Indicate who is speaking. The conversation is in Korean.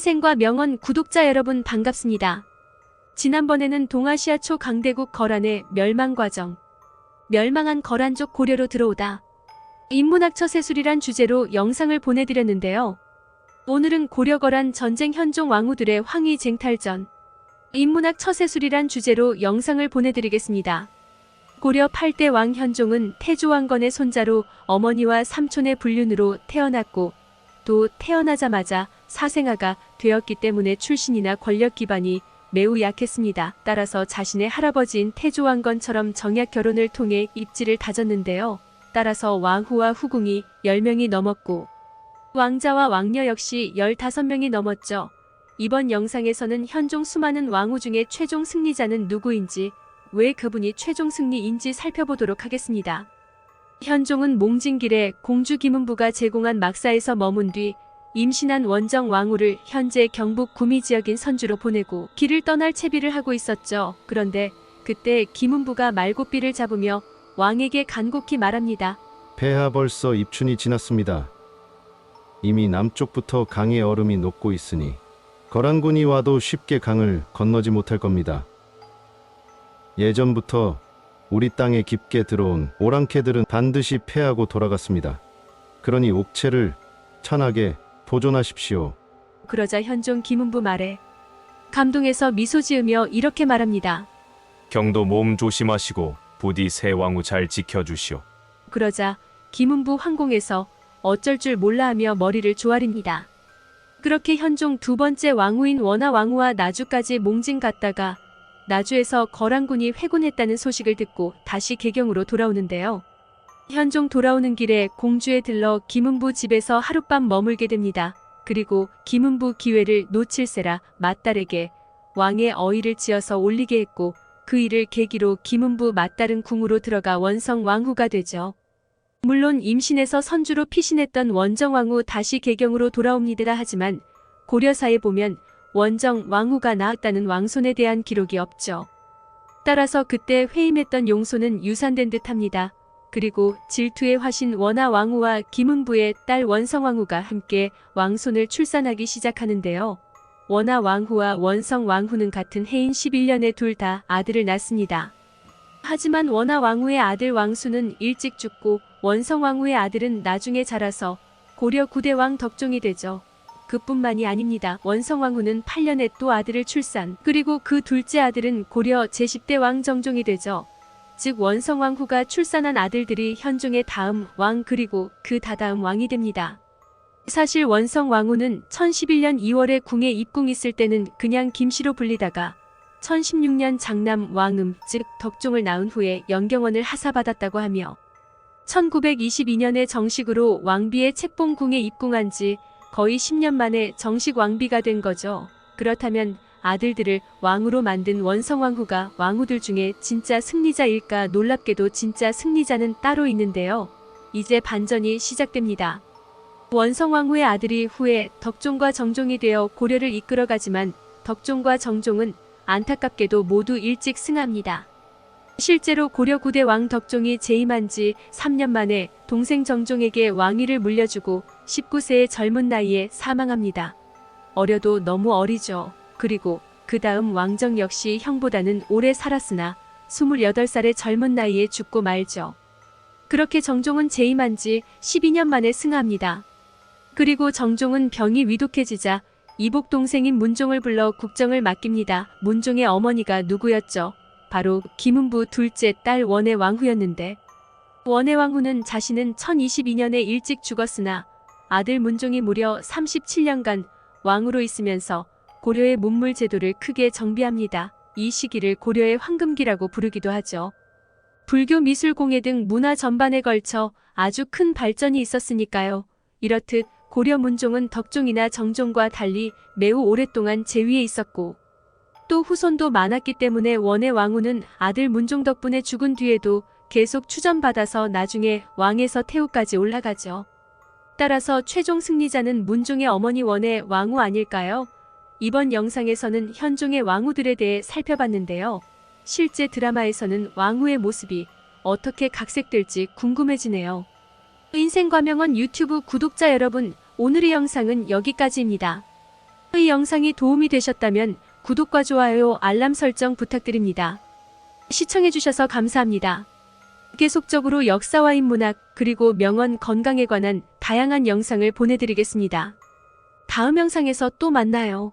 Speaker 1: 인생과 명언 구독자 여러분 반갑습니다. 지난번에는 동아시아 초 강대국 거란의 멸망 과정, 멸망한 거란족 고려로 들어오다, 인문학 처 세술이란 주제로 영상을 보내드렸는데요. 오늘은 고려 거란 전쟁 현종 왕후들의 황위 쟁탈전, 인문학 처세술이란 주제로 영상을 보내드리겠습니다. 고려 8대 왕 현종은 태조왕건의 손자로 어머니와 삼촌의 불륜으로 태어났고 또 태어나자마자 사생아가 되었기 때문에 출신이나 권력 기반이 매우 약했습니다. 따라서 자신의 할아버지인 태조왕건처럼 정약 결혼을 통해 입지를 다졌는데요. 따라서 왕후와 후궁이 10명이 넘었고 왕자와 왕녀 역시 15명이 넘었죠. 이번 영상에서는 현종 수많은 왕후 중에 최종 승리자는 누구인지 왜 그분이 최종 승리인지 살펴보도록 하겠습니다. 현종은 몽진길에 공주 김은부가 제공한 막사에서 머문 뒤 임신한 원정 왕후를 현재 경북 구미 지역인 선주로 보내고 길을 떠날 채비를 하고 있었죠. 그런데 그때 김은부가 말고삐를 잡으며 왕에게 간곡히 말합니다.
Speaker 2: 폐하 벌써 입춘이 지났습니다. 이미 남쪽부터 강의 얼음이 녹고 있으니 거란군이 와도 쉽게 강을 건너지 못할 겁니다. 예전부터 우리 땅에 깊게 들어온 오랑캐들은 반드시 패하고 돌아갔습니다. 그러니 옥체를 천하게 보존하십시오.
Speaker 1: 그러자 현종 김은부 말에 감동해서 미소 지으며 이렇게 말합니다.
Speaker 3: 경도 몸 조심하시고 부디 새 왕후 잘 지켜주시오.
Speaker 1: 그러자 김은부 황공에서 어쩔 줄 몰라 하며 머리를 조아립니다. 그렇게 현종 두 번째 왕후인 원하 왕후와 나주까지 몽진 갔다가 나주에서 거란군이 회군했다는 소식을 듣고 다시 개경으로 돌아오는데요. 현종 돌아오는 길에 공주에 들러 김은부 집에서 하룻밤 머물게 됩니다. 그리고 김은부 기회를 놓칠세라 맏딸에게 왕의 어의를 지어서 올리게 했고 그 일을 계기로 김은부 맏딸은 궁으로 들어가 원성 왕후가 되죠. 물론 임신해서 선주로 피신했던 원정 왕후 다시 개경으로 돌아옵니다. 하지만 고려사에 보면 원정 왕후가 낳았다는 왕손에 대한 기록이 없죠. 따라서 그때 회임했던 용소는 유산된 듯합니다. 그리고 질투의 화신 원하 왕후와 김은부의 딸 원성 왕후가 함께 왕손을 출산하기 시작하는데요. 원하 왕후와 원성 왕후는 같은 해인 11년에 둘 다 아들을 낳습니다. 하지만 원하 왕후의 아들 왕수는 일찍 죽고 원성 왕후의 아들은 나중에 자라서 고려 9대 왕 덕종이 되죠. 그뿐만이 아닙니다. 원성 왕후는 8년에 또 아들을 출산, 그리고 그 둘째 아들은 고려 제10대 왕 정종이 되죠. 즉 원성 왕후가 출산한 아들들이 현종의 다음 왕 그리고 그 다다음 왕이 됩니다. 사실 원성 왕후는 1011년 2월에 궁에 입궁했을 때는 그냥 김씨로 불리다가 1016년 장남 왕음 즉 덕종을 낳은 후에 영경원을 하사받았다고 하며 1922년에 정식으로 왕비의 책봉궁에 입궁한 지 거의 10년 만에 정식 왕비가 된 거죠. 그렇다면 아들들을 왕으로 만든 원성왕후가 왕후들 중에 진짜 승리자일까 놀랍게도 진짜 승리자는 따로 있는데요. 이제 반전이 시작됩니다. 원성왕후의 아들이 후에 덕종과 정종이 되어 고려를 이끌어가지만 덕종과 정종은 안타깝게도 모두 일찍 승합니다. 실제로 고려 9대 왕 덕종이 재임한 지 3년 만에 동생 정종에게 왕위를 물려주고 19세의 젊은 나이에 사망합니다. 어려도 너무 어리죠. 그리고 그 다음 왕정 역시 형보다는 오래 살았으나 28살의 젊은 나이에 죽고 말죠. 그렇게 정종은 재임한 지 12년 만에 승합니다. 그리고 정종은 병이 위독해지자 이복 동생인 문종을 불러 국정을 맡깁니다. 문종의 어머니가 누구였죠? 바로 김은부 둘째 딸 원의 왕후였는데 원의 왕후는 자신은 1022년에 일찍 죽었으나 아들 문종이 무려 37년간 왕으로 있으면서 고려의 문물 제도를 크게 정비합니다. 이 시기를 고려의 황금기라고 부르기도 하죠. 불교 미술 공예 등 문화 전반에 걸쳐 아주 큰 발전이 있었으니까요. 이렇듯 고려 문종은 덕종이나 정종과 달리 매우 오랫동안 제위에 있었고 또 후손도 많았기 때문에 원의 왕후는 아들 문종 덕분에 죽은 뒤에도 계속 추전받아서 나중에 왕에서 태우까지 올라가죠. 따라서 최종 승리자는 문종의 어머니 원의 왕후 아닐까요? 이번 영상에서는 현종의 왕후들에 대해 살펴봤는데요. 실제 드라마에서는 왕후의 모습이 어떻게 각색될지 궁금해지네요. 인생과명원 유튜브 구독자 여러분, 오늘의 영상은 여기까지입니다. 이 영상이 도움이 되셨다면 구독과 좋아요, 알람 설정 부탁드립니다. 시청해주셔서 감사합니다. 계속적으로 역사와 인문학 그리고 명언 건강에 관한 다양한 영상을 보내드리겠습니다. 다음 영상에서 또 만나요.